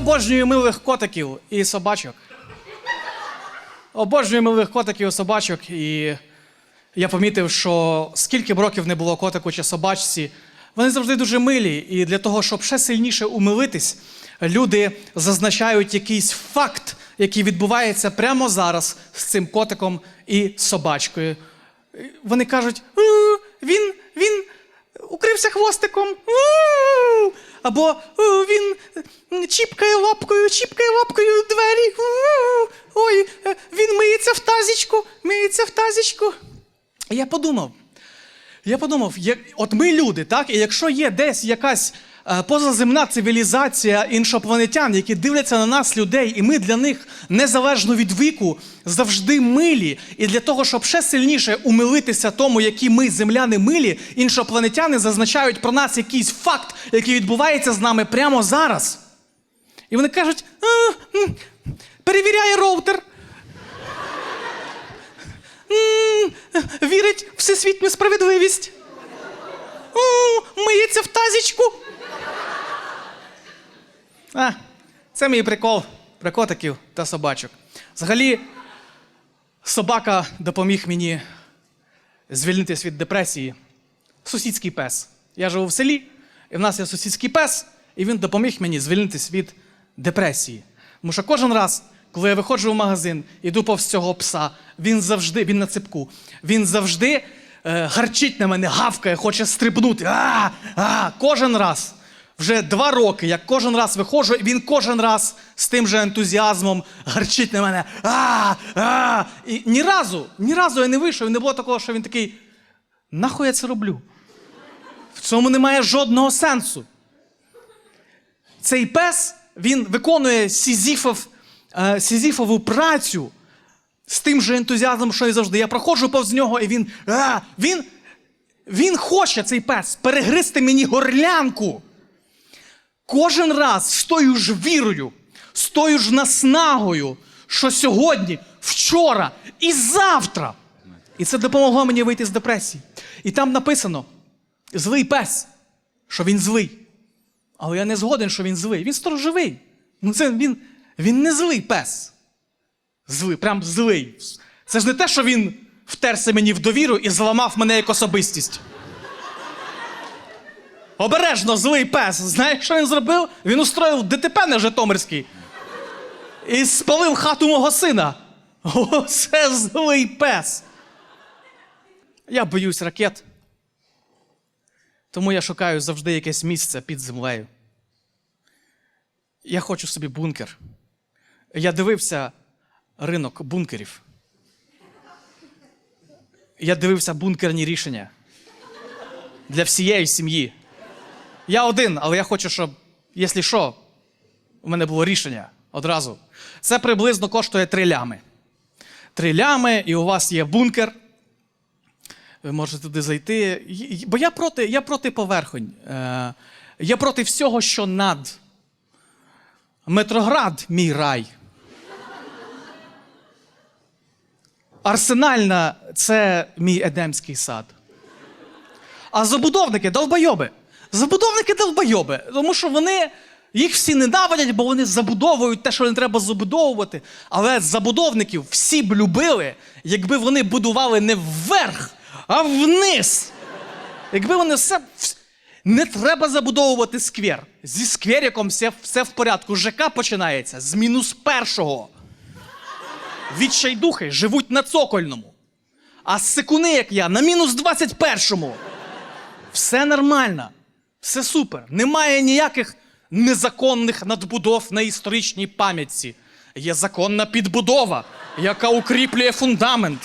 обожнюю милих котиків і собачок. Обожнюю милих котиків і собачок. І я помітив, що скільки б років не було котику чи собачці, вони завжди дуже милі. І для того, щоб ще сильніше умилитись, люди зазначають якийсь факт, який відбувається прямо зараз з цим котиком і собачкою. Вони кажуть: він, він укрився хвостиком. У, Або він чіпкає лапкою, чіпкає лапкою двері. Ой, е, він миється в тазічку, миється в тазічку. Я подумав, я подумав, як, от ми люди, так? І якщо є десь якась е, позаземна цивілізація іншопланетян, які дивляться на нас, людей, і ми для них незалежно від віку завжди милі. І для того, щоб ще сильніше умилитися тому, які ми, земляни, милі, іншопланетяни зазначають про нас якийсь факт, який відбувається з нами прямо зараз. І вони кажуть: «А, м, перевіряє роутер. Вірить в всесвітню справедливість. Миється в тазічку. А, це мій прикол про котиків та собачок. Взагалі, собака допоміг мені звільнитись від депресії. Сусідський пес. Я живу в селі, і в нас є сусідський пес, і він допоміг мені звільнитись від депресії. Тому що кожен раз, коли я виходжу в магазин, іду повз цього пса, він завжди, він на цепку, він завжди е, гарчить на мене, гавкає, хоче стрибнути. А, а, кожен раз. Вже два роки, як кожен раз виходжу, і він кожен раз з тим же ентузіазмом гарчить на мене. А, а. І ні разу, ні разу я не вийшов, і не було такого, що він такий. Нахуй я це роблю? В цьому немає жодного сенсу. Цей пес він виконує Сізіфов, е, Сізіфову працю з тим же ентузіазмом, що і завжди. Я проходжу повз нього, і він. А, він, він хоче цей пес перегризти мені горлянку. Кожен раз з тою ж вірою, з тою ж наснагою, що сьогодні, вчора і завтра. І це допомогло мені вийти з депресії. І там написано: злий пес, що він злий. Але я не згоден, що він злий. Він сторожовий. Ну це він, він не злий пес. Злий, прям злий. Це ж не те, що він втерся мені в довіру і зламав мене як особистість. Обережно злий пес. Знаєш, що він зробив? Він устроїв ДТП на Житомирській і спалив хату мого сина. О, це злий пес. Я боюсь ракет. Тому я шукаю завжди якесь місце під землею. Я хочу собі бункер. Я дивився ринок бункерів. Я дивився бункерні рішення для всієї сім'ї. Я один, але я хочу, щоб, якщо що, у мене було рішення одразу. Це приблизно коштує три лями. Три лями, і у вас є бункер. Ви можете туди зайти. Бо я проти, я проти поверхонь. Е, я проти всього, що над. Метроград мій рай. Арсенальна це мій едемський сад. А забудовники долбойоби. Забудовники долбойоби. Тому що вони їх всі ненавидять, бо вони забудовують те, що не треба забудовувати. Але забудовників всі б любили, якби вони будували не вверх, а вниз. Якби вони все. Не треба забудовувати сквер. Зі сквериком все, все в порядку. ЖК починається з мінус першого. Відчайдухи живуть на цокольному. А секуни, як я, на мінус 21-му. Все нормально, все супер. Немає ніяких незаконних надбудов на історичній пам'ятці. Є законна підбудова, яка укріплює фундамент.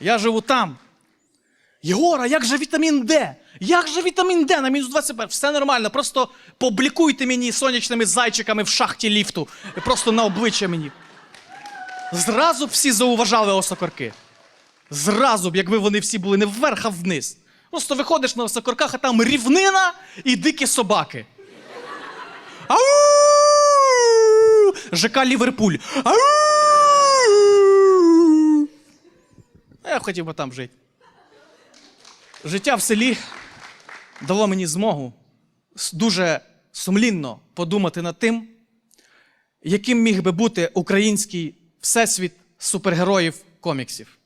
Я живу там. Єгора, як же вітамін Д? Як же вітамін Д на мінус 21? Все нормально. Просто публікуйте мені сонячними зайчиками в шахті ліфту. Просто на обличчя мені. Зразу б всі зауважали осокорки. Зразу б, якби вони всі були не вверх, а вниз. Просто виходиш на осокорках, а там рівнина і дикі собаки. Ау! ЖК Ліверпуль. Ау! Я хотів би там жити. Життя в селі дало мені змогу дуже сумлінно подумати над тим, яким міг би бути український всесвіт супергероїв коміксів.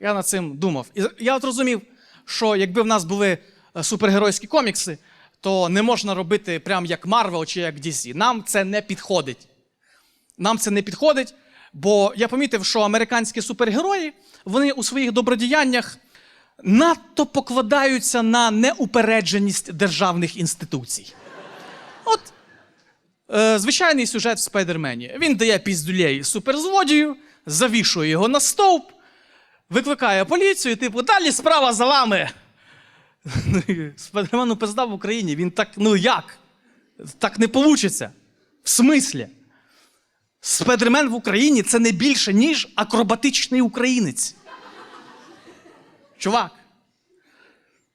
Я над цим думав. І я от розумів, що якби в нас були е, супергеройські комікси, то не можна робити прям як Marvel чи як DC. Нам це не підходить. Нам це не підходить, бо я помітив, що американські супергерої вони у своїх добродіяннях надто покладаються на неупередженість державних інституцій. От е, звичайний сюжет в Спайдермені. Він дає піздюлей суперзлодію, завішує його на стовп, викликає поліцію, типу, далі справа за вами. Спайдермену пизда в Україні. Він так, ну як? Так не получиться. В смислі? Спайдермен в Україні це не більше, ніж акробатичний українець. Чувак.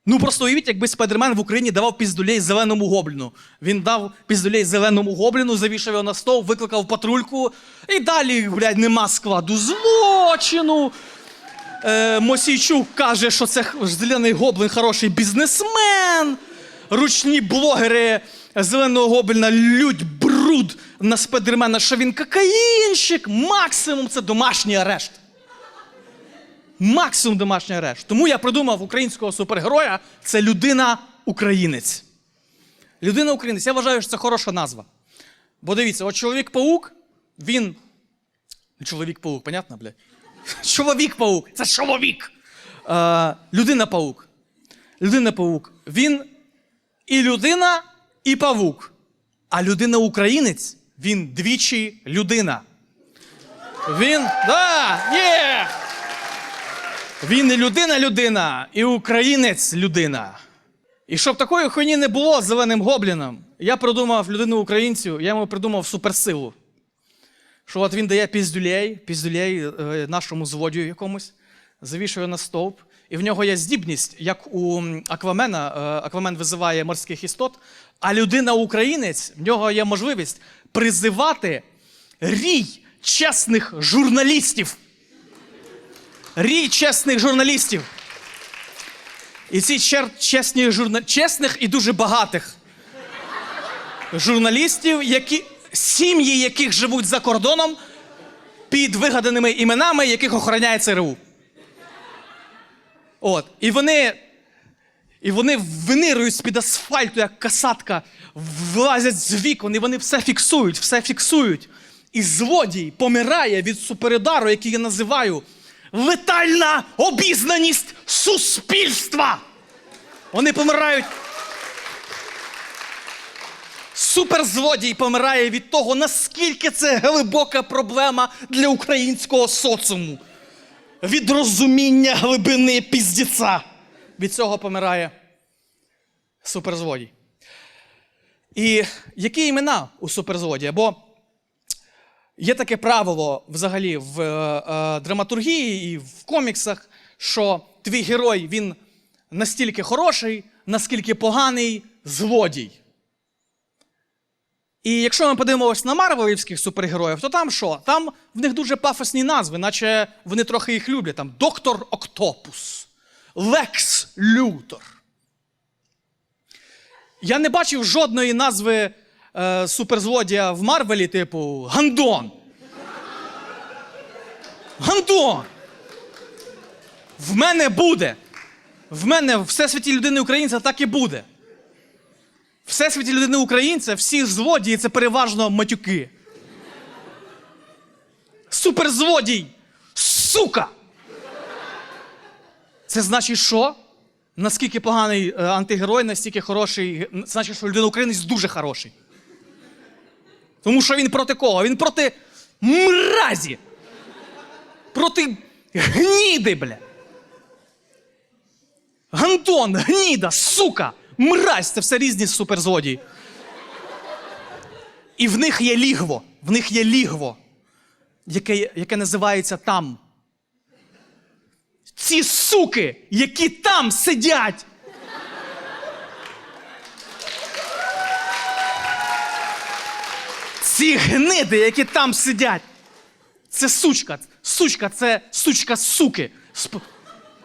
Ну просто уявіть, якби Спайдермен в Україні давав піздулей зеленому гобліну. Він дав піздулей зеленому гобліну, завішав його на стол, викликав патрульку, і далі, блядь, нема складу злочину. Е, Мосійчук каже, що це зелений гоблин хороший бізнесмен. Ручні блогери зеленого гобліна лють бруд на спайдермена, що він кокаїнщик. Максимум це домашній арешт. Максимум домашній арешт. Тому я придумав українського супергероя це людина-українець. Людина-українець. Я вважаю, що це хороша назва. Бо дивіться, от чоловік-паук, він. Чоловік-паук, понятно, блядь? Чоловік-паук, це чоловік. Е, людина-паук. Людина-паук. Він і людина, і павук. А людина-українець, він двічі людина. Він. Да, є! Він і людина-людина, і українець людина. І щоб такої хуйні не було з зеленим гобліном, я придумав людину українцю, я йому придумав суперсилу. Що от він дає піздюлей, піздюлей е, нашому злодію якомусь, завішує на стовп, і в нього є здібність, як у Аквамена, е, Аквамен визиває морських істот, а людина-українець, в нього є можливість призивати рій чесних журналістів. Рій чесних журналістів. І ці чесні журна... чесних і дуже багатих журналістів, які... сім'ї яких живуть за кордоном під вигаданими іменами, яких охороняє ЦРУ. От. І вони. І вони винирують з-під асфальту, як касатка, влазять з вікон, і вони все фіксують, все фіксують. І злодій помирає від суперудару, який я називаю летальна обізнаність суспільства. Вони помирають. Суперзлодій помирає від того, наскільки це глибока проблема для українського соціуму. Від розуміння глибини піздіця. Від цього помирає суперзлодій. І які імена у суперзлодія? Бо є таке правило взагалі в е, е, драматургії і в коміксах, що твій герой він настільки хороший, наскільки поганий злодій. І якщо ми подивимося на марвелівських супергероїв, то там що? Там в них дуже пафосні назви, наче вони трохи їх люблять. Там Доктор Октопус, Лекс Лютор. Я не бачив жодної назви е, суперзлодія в Марвелі, типу Гандон. Гандон! В мене буде. В мене в всесвіті людини українця так і буде. Всесвіті людини українця всі злодії це переважно матюки. Суперзлодій! Сука! Це значить, що? Наскільки поганий е, антигерой, настільки хороший. ге- Значить, що людина українець дуже хороший. Тому що він проти кого? Він проти мразі. Проти гніди, бля. Гантон, гніда, сука, мразь це все різні суперзлодії. І в них є лігво. В них є лігво, яке, яке називається там. Ці суки, які там сидять. Ці гниди, які там сидять. Це сучка. Сучка це сучка суки.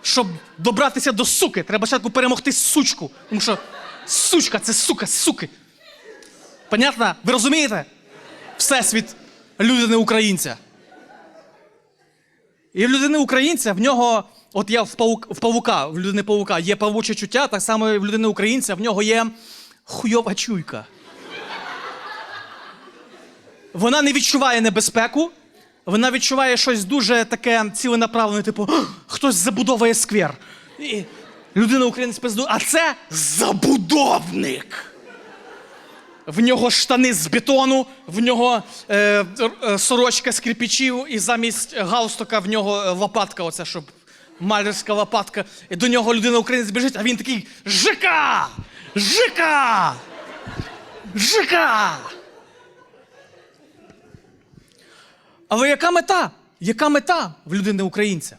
Щоб добратися до суки, треба спочатку перемогти сучку. Тому що сучка це сука, суки. Понятно? Ви розумієте? Всесвіт людини українця. І в людини українця в нього, от я в, паук, в павука, в людини павука є павуче чуття, так само і в людини українця в нього є хуйова чуйка. Вона не відчуває небезпеку, вона відчуває щось дуже таке ціленаправлене, типу, хтось забудовує сквер. І людина українець пизду, а це забудовник. В нього штани з бетону, в нього е, е, сорочка з кирпичів, і замість галстука в нього е, лопатка, оця, щоб малярська лопатка. І до нього людина українець біжить, а він такий Жика! Жика! Жика! Але яка мета? Яка мета в людини українця?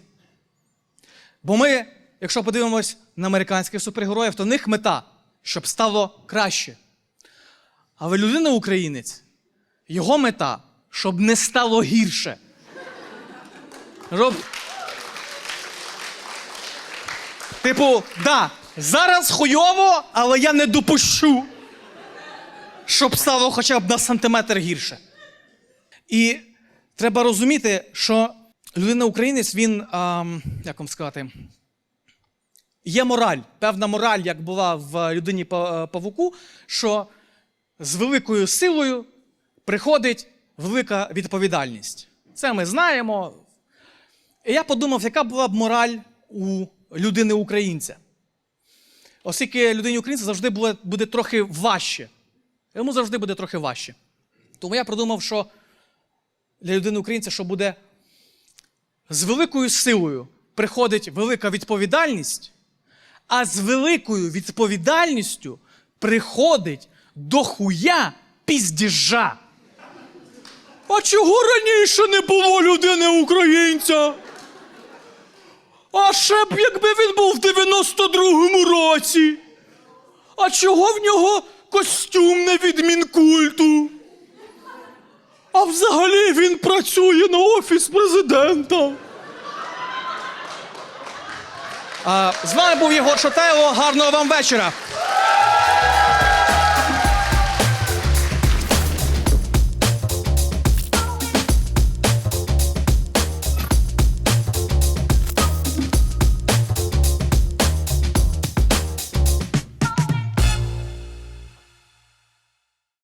Бо ми, якщо подивимось на американських супергероїв, то в них мета, щоб стало краще. Але людина українець, його мета, щоб не стало гірше. Роб... Типу, да, зараз хуйово, але я не допущу, щоб стало хоча б на сантиметр гірше. І треба розуміти, що людина українець, він, ам, як вам сказати, є мораль, певна мораль, як була в людині е, павуку, що з великою силою приходить велика відповідальність. Це ми знаємо. І я подумав, яка була б мораль у людини українця. Оскільки людині українця завжди буде, буде трохи важче. Йому завжди буде трохи важче. Тому я продумав, що для людини українця, що буде з великою силою приходить велика відповідальність, а з великою відповідальністю приходить до хуя піздіжа. А чого раніше не було людини українця? А ще б якби він був в 92-му році. А чого в нього костюм не від мінкульту? А взагалі він працює на офіс президента. А, з вами був Єгор Шатайло. Гарного вам вечора.